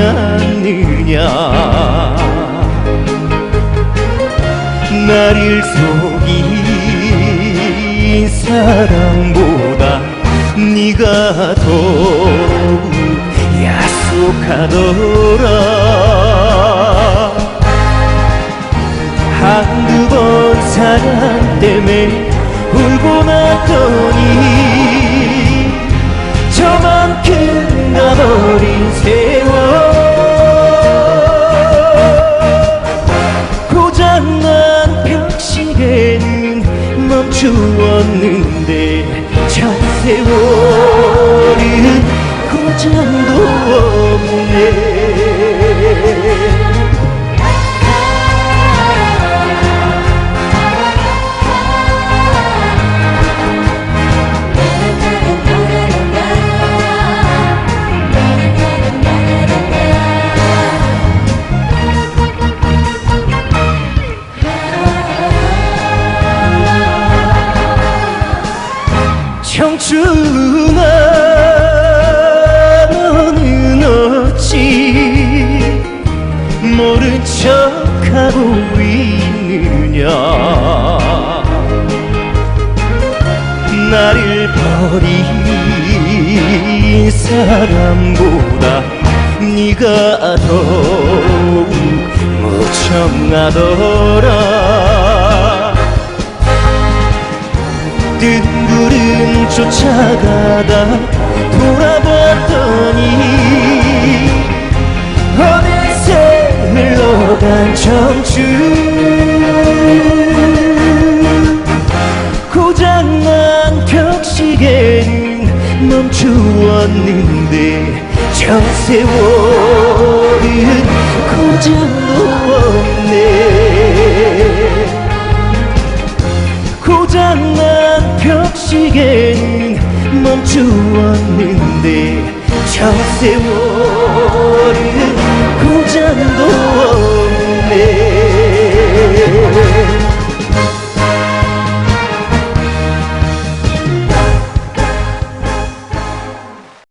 않느냐? 나를 속인 사랑보다 네가 더욱 약속하더라. 한두 번 사랑 때문에 울고 났더니 저만 멈추었는데 저 세월은 고장도 없네 청춘아 너는 어찌 모른 척하고 있느냐? 나를 버린 사람보다 네가 더욱 무청하더라 쫓아가다 돌아봤더니 어느새 흘러간 청춘. 고장난 벽시계는 멈추었는데 저 세월은 고장도 없네 주었는데 저 세월은 고전한